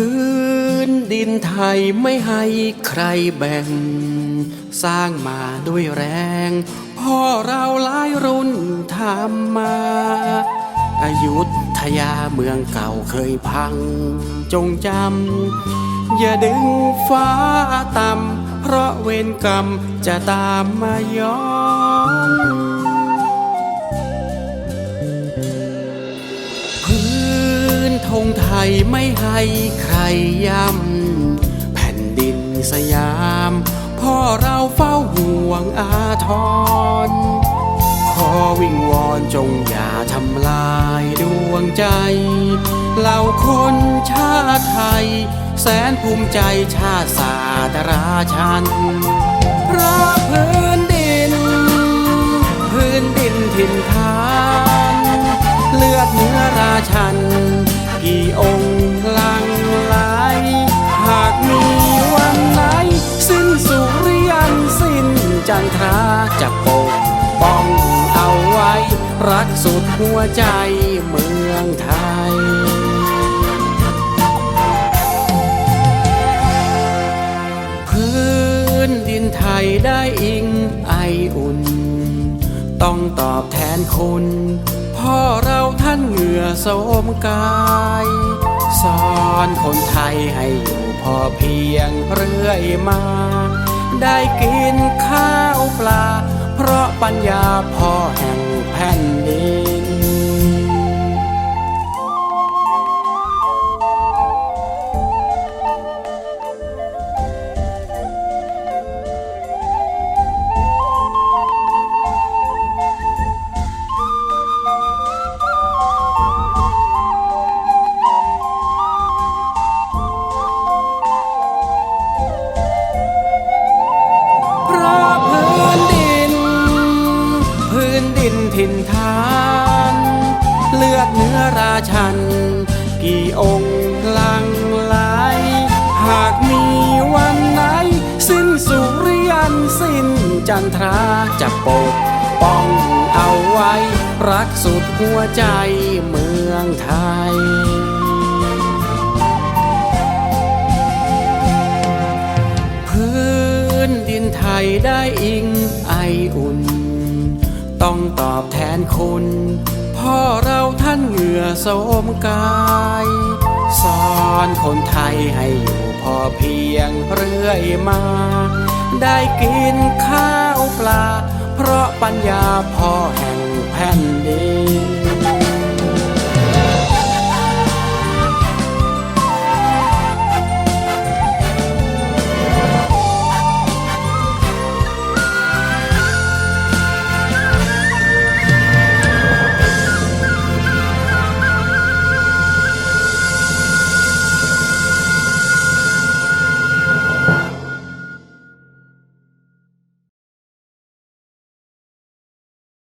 พื้นดินไทยไม่ให้ใครแบ่ง สร้างมาด้วยแรง พ่อเราหลายรุ่นทำมาอายุทยาเมืองเก่าเคยพัง จงจำ อย่าดึงฟ้าต่ำเพราะเวรกรรมจะตามมาย้อน ธงไทยไม่ให้ใครย่ำแผ่นดินสยามพ่อเราเฝ้าห่วงอาทร ขอวิงวอนจงอย่าทำลายดวงใจเหล่าคนชาติไทย แสนภูมิใจชาติศาสตราชัน จันทราจะปกป้องเอาไว้ รักสุดหัวใจเมืองไทยพื้นดินไทยได้อิงไออุ่น ต้องตอบแทนคุณ พ่อเราท่านเหงื่อโสมกาย สอนคนไทยให้อยู่พอเพียงเรื่อยมา ได้กินข้าวปลา เพราะปัญญาพ่อแห่งแผ่นดิน เลือดเนื้อราชัน กี่องค์ลังไหลหากมีวันไหน สิ้นสุริยันสิ้นจันทราจะปกป้องเอาไว้ รักสุดหัวใจเมืองไทยพื้นดินไทยได้อิงไออุ่น ต้องตอบแทนคุณ พ่อเราท่านเหงื่อโสมกายสอนคนไทยให้อยู่พอเพียงเรื่อยมา ได้กินข้าวปลา เพราะปัญญาพ่อแห่งแผ่นดิน